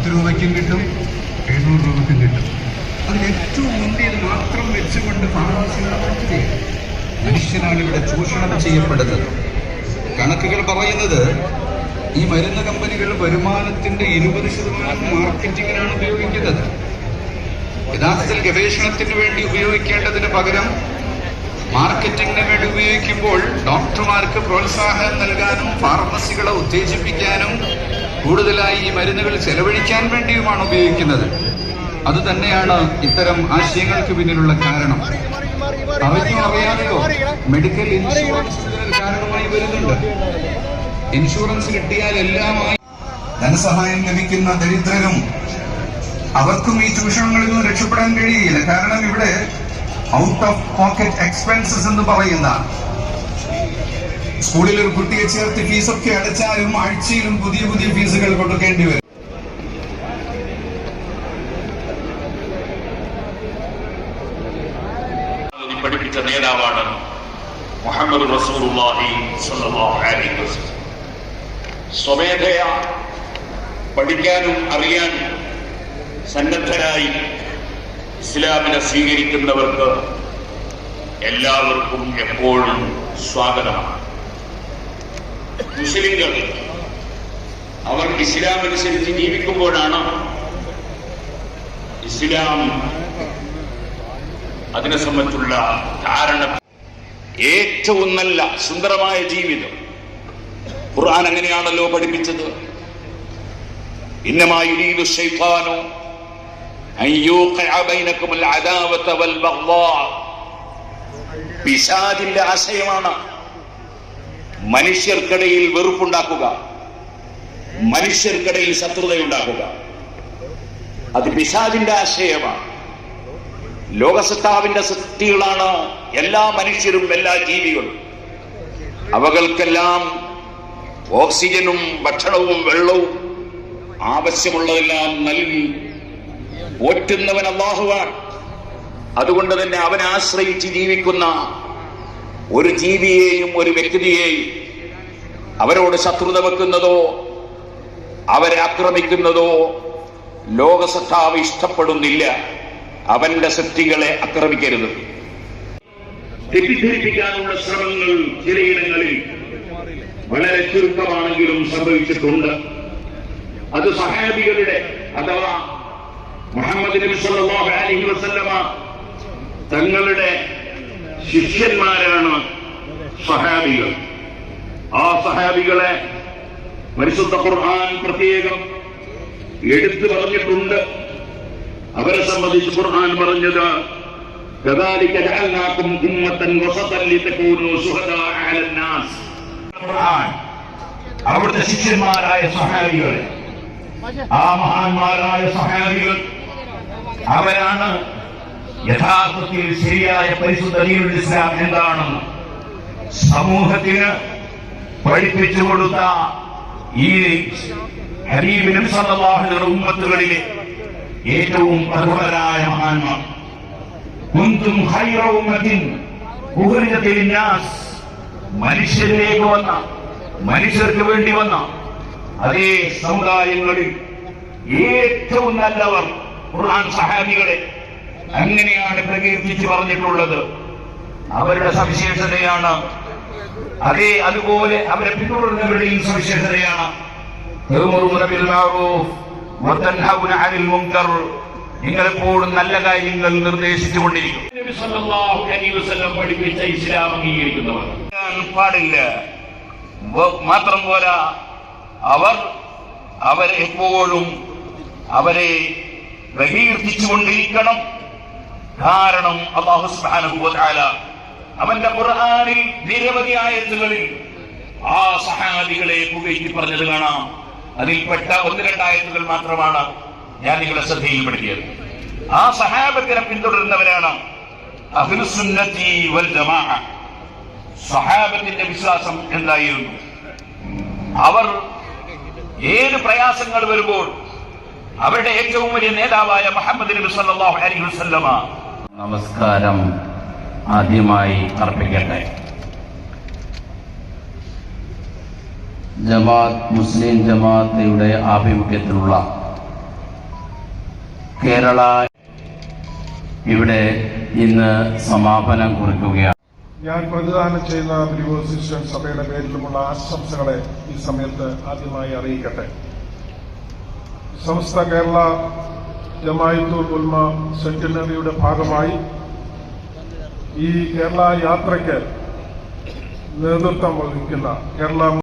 പത്ത് രൂപയ്ക്കും കിട്ടും എഴുന്നൂറ് രൂപയ്ക്കും കിട്ടും. അതിൽ ഏറ്റവും മുന്തിയത് മാത്രം വെച്ചുകൊണ്ട് മനുഷ്യനാണ് ഇവിടെ ചൂഷണം ചെയ്യപ്പെടുന്നത്. കണക്കുകൾ പറയുന്നത് ഈ മരുന്ന് കമ്പനികൾ വരുമാനത്തിന്റെ ഇരുപത് ശതമാനം മാർക്കറ്റിങ്ങിനാണ് ഉപയോഗിക്കുന്നത്. യഥാർത്ഥത്തിൽ ഗവേഷണത്തിന് വേണ്ടി ഉപയോഗിക്കേണ്ടതിന് പകരം മാർക്കറ്റിംഗിന് വേണ്ടി ഉപയോഗിക്കുമ്പോൾ ഡോക്ടർമാർക്ക് പ്രോത്സാഹനം നൽകാനും ഫാർമസികളെ ഉത്തേജിപ്പിക്കാനും കൂടുതലായി ഈ മരുന്നുകൾ ചെലവഴിക്കാൻ വേണ്ടിയുമാണ് ഉപയോഗിക്കുന്നത്. അത് തന്നെയാണ് ഇത്തരം ആശയങ്ങൾക്ക് പിന്നിലുള്ള കാരണം. അവയ്ക്കും അറിയാതെയോ മെഡിക്കൽ ഇൻഷുറൻസ് കാരണമായി വരുന്നുണ്ട്. ഇൻഷുറൻസ് കിട്ടിയാൽ എല്ലാമായി ധനസഹായം ലഭിക്കുന്ന ദരിദ്രരും അവർക്കും ഈ ചൂഷണങ്ങളിൽ നിന്ന് രക്ഷപ്പെടാൻ കഴിയുകയില്ല. കാരണം ഇവിടെ ഔട്ട് ഓഫ് പോക്കറ്റ് എക്സ്പെൻസസ് എന്ന് പറയുന്ന സ്കൂളിൽ ഒരു കുട്ടിയെ ചേർത്ത് ഫീസൊക്കെ അടച്ചാലും ആഴ്ചയിലും പുതിയ പുതിയ ഫീസുകൾ കൊടുക്കേണ്ടി വരും. പഠിപ്പിച്ച നേതാവാണ് മുഹമ്മദ് റസൂലുള്ളാഹി അലൈഹി വസല്ലം. സ്വമേധയാ പഠിക്കാനും അറിയാനും സന്നദ്ധരായി ഇസ്ലാമിനെ സ്വീകരിക്കുന്നവർക്ക് എല്ലാവർക്കും എപ്പോഴും സ്വാഗതമാണ്. മുസ്ലിങ്ങൾ അവർ ഇസ്ലാം അനുസരിച്ച് ജീവിക്കുമ്പോഴാണ്? ഇസ്ലാം അതിനെ സംബന്ധിച്ചുള്ള ധാരണ. ഏറ്റവും നല്ല സുന്ദരമായ ജീവിതം. ഖുർആൻ അങ്ങനെയാണല്ലോ പഠിപ്പിച്ചത്. ഇന്നമായുരീദു അദാവത വൽ ആശയമാണ്. മനുഷ്യർക്കിടയിൽ വെറുപ്പുണ്ടാക്കുക. മനുഷ്യർക്കിടയിൽ ശത്രുതയുണ്ടാക്കുക. അത് പിശാചിന്റെ ആശയമാണ്. ലോകസത്താവിന്റെ സൃഷ്ടികളാണ് എല്ലാ മനുഷ്യരും എല്ലാ ജീവികളും. അവകൾക്കെല്ലാം ഓക്സിജനും ഭക്ഷണവും വെള്ളവും ആവശ്യമുള്ളതെല്ലാം നൽകി പോറ്റുന്നവൻ അള്ളാഹുവാൻ അതുകൊണ്ട് തന്നെ അവനെ ആശ്രയിച്ച് ജീവിക്കുന്ന ഒരു ജീവിയെയും ഒരു വ്യക്തിയെയും അവരോട് ശത്രുത വെക്കുന്നതോ അവരെ ആക്രമിക്കുന്നതോ ലോകസത്താവ് ഇഷ്ടപ്പെടുന്നില്ല. അവന്റെ സൃഷ്ടികളെ ആക്രമിക്കരുത്. തെറ്റിദ്ധരിപ്പിക്കാനുള്ള ശ്രമങ്ങൾ ചിലയിടങ്ങളിൽ വളരെ ചുരുക്കമാണെങ്കിലും സംഭവിച്ചിട്ടുണ്ട്. അത് സഹാബികളുടെ അഥവാ മുഹമ്മദ് നബി സല്ലല്ലാഹു അലൈഹി വസല്ലമ തങ്ങളുടെ ശിഷ്യന്മാരാണ് സഹാബികൾ ആ സഹാബികളെ പരിശുദ്ധ ഖുർആൻ പ്രത്യേകം എടുത്തു പറഞ്ഞിട്ടുണ്ട് അവരെ സംബന്ധിച്ച് ഖുർആൻ പറഞ്ഞത് كذلك جعلناكم أمة وسطا لتكونوا شهداء على الناس ഖുർആൻ അവിടുത്തെ ശിഷ്യന്മാരായ സഹാബികളെ ആ മഹാന്മാരായ സഹാബികൾ അവരാണ് യഥാർത്ഥത്തിൽ ശരിയായ പരിശുദ്ധ ദീനുൽ ഇസ്ലാം എന്താണെന്ന് സമൂഹത്തിന് പഠിപ്പിച്ചു കൊടുത്ത ഈ ഹബീബിനും വസല്ലം ഉമ്മത്തുകളിലെ ഏറ്റവും പ്രബലരായ മഹാന്മാർ. കുന്തും ഖൈറ ഉമ്മത്തിൻ ഉഖ്രിജത് നാസ് മനുഷ്യരിലേക്ക് വന്ന മനുഷ്യർക്ക് വേണ്ടി വന്ന അതേ സമുദായങ്ങളിൽ ഏറ്റവും നല്ലവർ ഖുർആൻ സഹാബികളെ അങ്ങനെയാണ് പ്രകീർത്തിച്ച് പറഞ്ഞിട്ടുള്ളത്. അവരുടെ സവിശേഷതയാണ്. അതേ അതുപോലെ അവരെ പിന്തുടരുന്നവരുടെയും സവിശേഷതയാണ്. നിങ്ങളെപ്പോഴും നല്ല കാര്യങ്ങൾ നിർദ്ദേശിച്ചുകൊണ്ടിരിക്കും. പഠിപ്പിച്ച പാടില്ല. മാത്രം പോരാ. അവർ അവർ എപ്പോഴും അവരെ ബഹിർത്തിച്ചുകൊണ്ടിരിക്കണം കാരണം അള്ളാഹു തആല അവന്റെ ഖുർആനിൽ നിരവധി ആയത്തുകളിൽ ആ സഹാബികളെ പുകഴ്ത്തി പറഞ്ഞത് കാണാം. അതിൽപ്പെട്ട ഒന്ന് രണ്ടായത്തുകൾ മാത്രമാണ് ഞാൻ നിങ്ങളുടെ ശ്രദ്ധയിൽപ്പെടുത്തിയത്. ആ സഹാബത്തിനെ പിന്തുടരുന്നവരാണ് സഹാബത്തിന്റെ വിശ്വാസം എന്തായിരുന്നു? അവർ ഏത് പ്രയാസങ്ങൾ വരുമ്പോൾ അവരുടെ ഏറ്റവും വലിയ നേതാവായ മുഹമ്മദ് നബി സല്ലല്ലാഹു അലൈഹി വസല്ലമ നമസ്കാരം ആദ്യമായി അർപ്പിക്കട്ടെ. ജമാഅത്ത് മുസ്ലിം ജമാഅത്തയുടെ ആഭിമുഖ്യത്തിലുള്ള കേരള ഇവിടെ ഇന്ന് സമാപനം കുറിക്കുകയാണ്. ഞാൻ പ്രതിദാനം ചെയ്യുന്ന ബിലിവേഴ്സ് സഭയുടെ പേരിലുമുള്ള ആശംസകളെ ഈ സമയത്ത് ആദ്യമായി അറിയിക്കട്ടെ. സമസ്ത കേരള ജമായിത്തുൽ ഉൽമ സെന്റിനറിയുടെ ഭാഗമായി ഈ കേരള യാത്രയ്ക്ക് നേതൃത്വം വഹിക്കുന്ന കേരള